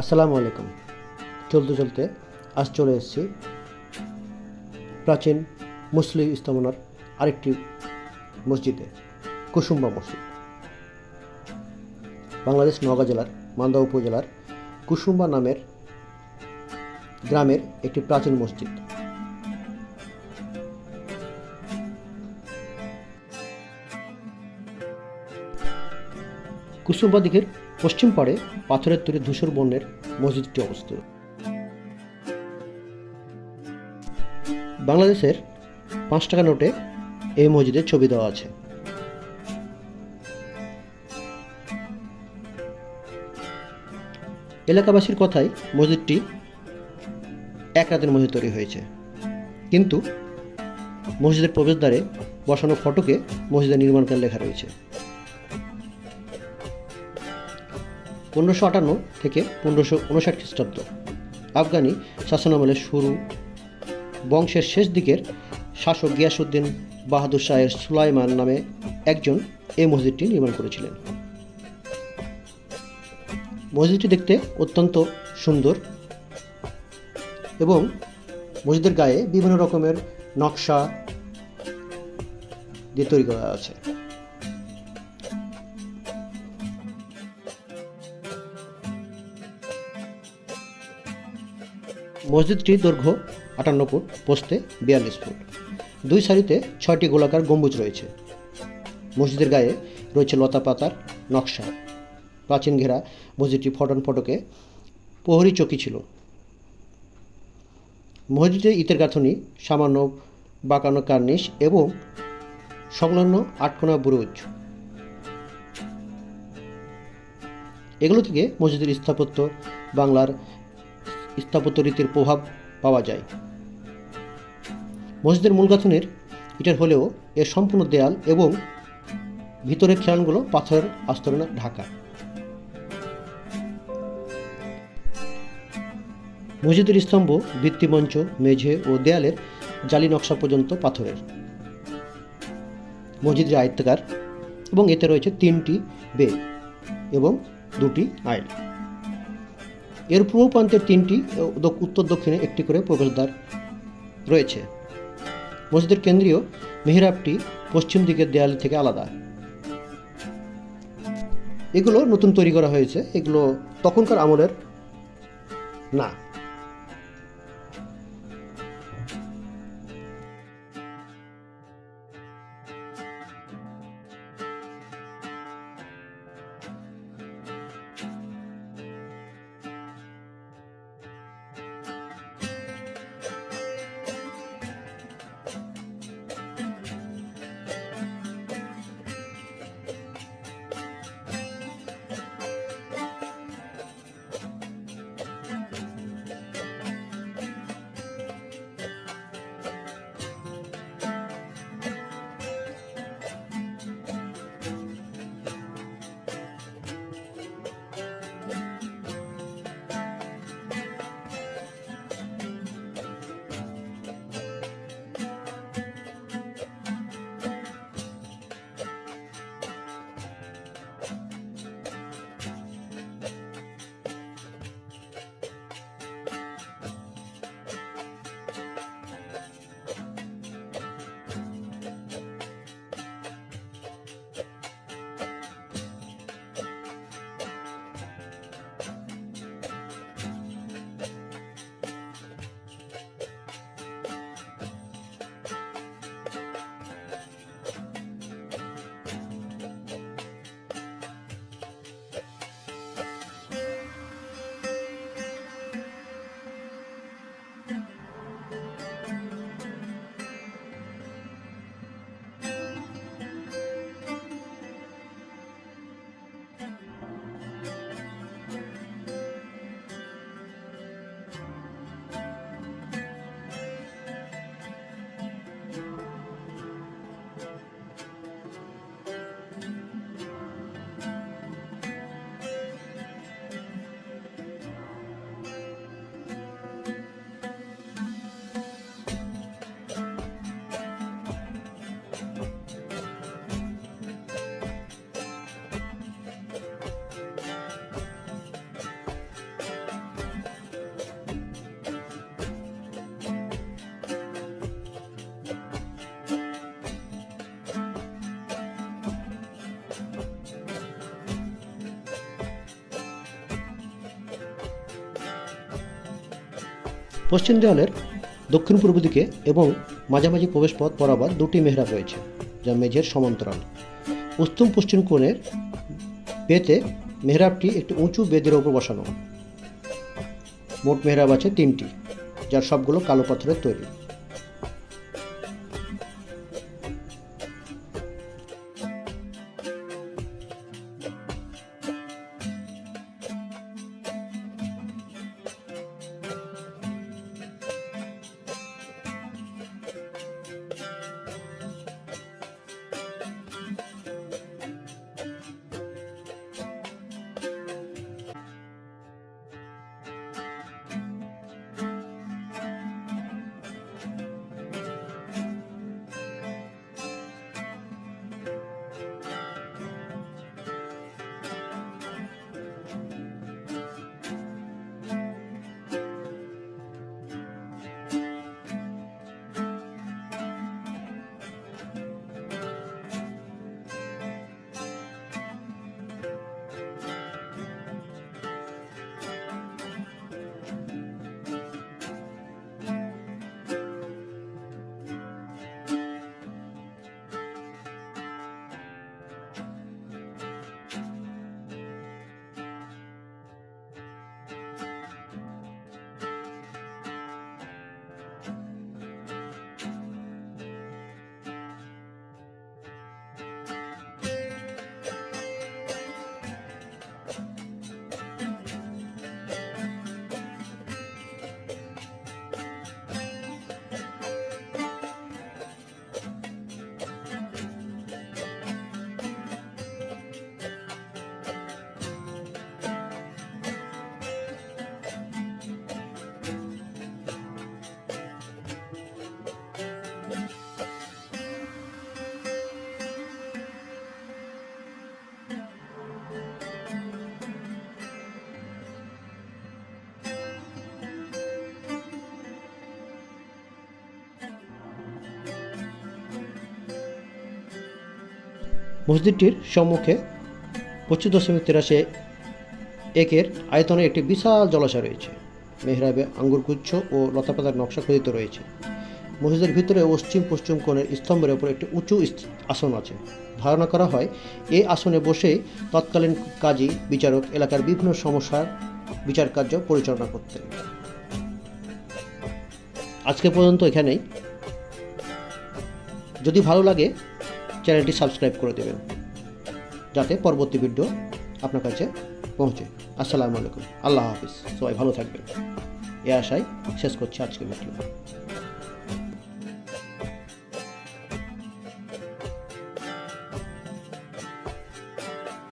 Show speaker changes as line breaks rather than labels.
আসসালামু আলাইকুম। চলতে চলতে আজ চলে এসেছি প্রাচীন মুসলিম স্থাপনার আরেকটি মসজিদে, কুসুম্বা মসজিদ। বাংলাদেশ নওগাঁ জেলার মান্দা উপজেলার কুসুম্বা নামের গ্রামের একটি প্রাচীন মসজিদ। কুসুম্বা দিঘির পশ্চিম পাড়ে পাথরের তৈরি ধূসর বর্ণের মসজিদটি অবস্থিত। বাংলাদেশের পাঁচ টাকা নোটে এই মসজিদের ছবি দেওয়া আছে। এলাকাবাসীর কথায় মসজিদটি এক রাতের মধ্যে তৈরি হয়েছে। কিন্তু মসজিদের প্রবেশদ্বারে বসানো ফটোকে মসজিদের নির্মাণকাল লেখা রয়েছে। পনেরোশো আটান্ন থেকে পনেরোশো উনষাট খ্রিস্টাব্দ। আফগানি শাসনামলের শুরু। বংশের শেষ দিকের শাসক গিয়াসুদ্দিন বাহাদুর শাহের সুলাইমান নামে একজন এই মসজিদটি নির্মাণ করেছিলেন। মসজিদটি দেখতে অত্যন্ত সুন্দর এবং মসজিদের গায়ে বিভিন্ন রকমের নকশা দিয়ে তৈরি করা আছে। মসজিদটির দৈর্ঘ্য আটান্ন ফুট, পোস্তে বিয়াল্লিশ ফুট। দুই সারিতে ছয়টি গোলাকার গম্বুজ রয়েছে। মসজিদের গায়ে রয়েছে লতা পাতার নকশা। প্রাচীন ঘেরা মসজিদটি ফটন ফটকে প্রহরী চকি ছিল। মসজিদে ইতের গাঁথনি, সামান্য বাঁকানো কার্নিশ এবং সংলগ্ন আটকোনা বুরুজ। এগুলো থেকে মসজিদের স্থাপত্য, বাংলার স্থাপত্য রীতির প্রভাব পাওয়া যায়। মসজিদের মূল গাঁথনের ইটের হলেও এর সম্পূর্ণ দেয়াল এবং ভিতরের খিলানগুলো পাথরের আস্তরণে ঢাকা। মসজিদের স্তম্ভ, ভিত্তিমঞ্চ, মেঝে ও দেয়ালের জালি নকশা পর্যন্ত পাথরের। মসজিদের আয়ত্তাকার এবং এতে রয়েছে তিনটি বে এবং দুটি আইল এর পূর্ব প্রান্তে তিনটি উত্তর দক্ষিণে একটি করে প্রবেশদ্বার রয়েছে। মসজিদের কেন্দ্রীয় মেহরাবটি পশ্চিম দিকের দেয়াল থেকে আলাদা। এগুলো নতুন তৈরি করা হয়েছে। এগুলো তখনকার আমলের না। পশ্চিম দেওয়ালের দক্ষিণ পূর্ব দিকে এবং মাঝামাঝি প্রবেশপথ বরাবর দুটি মেহরাব রয়েছে, যা মেঝের সমান্তরাল। উত্তম পশ্চিম কোণের বেতে মেহরাবটি একটি উঁচু বেদের ওপর বসানো। মোট মেহরাব আছে তিনটি, যার সবগুলো কালো পাথরের তৈরি। মসজিদটির সম্মুখে পঁচিশ দশমিক তিরাশি একের আয়তনে একটি বিশাল জলাশয় রয়েছে। মেহরাবে আঙ্গুরগুচ্ছ ও লতাপাতার নকশা খোদিত রয়েছে। মসজিদের ভিতরে পশ্চিম পশ্চিম কোণের স্তম্ভের উপর একটি উঁচু আসন আছে। ধারণা করা হয় এই আসনে বসে তৎকালীন কাজী, বিচারক এলাকার বিভিন্ন সমস্যার বিচার কার্য পরিচালনা করতেন। আজকে পর্যন্ত এখানেই। যদি ভালো লাগে চ্যানেলটি সাবস্ক্রাইব করে দেবেন, যাতে পরবর্তী ভিডিও আপনার কাছে পৌঁছে। আসসালামু আলাইকুম। আল্লাহ হাফিজ। সবাই ভালো থাকবেন। এ আশায় শেষ করছি আজকের ভিডিও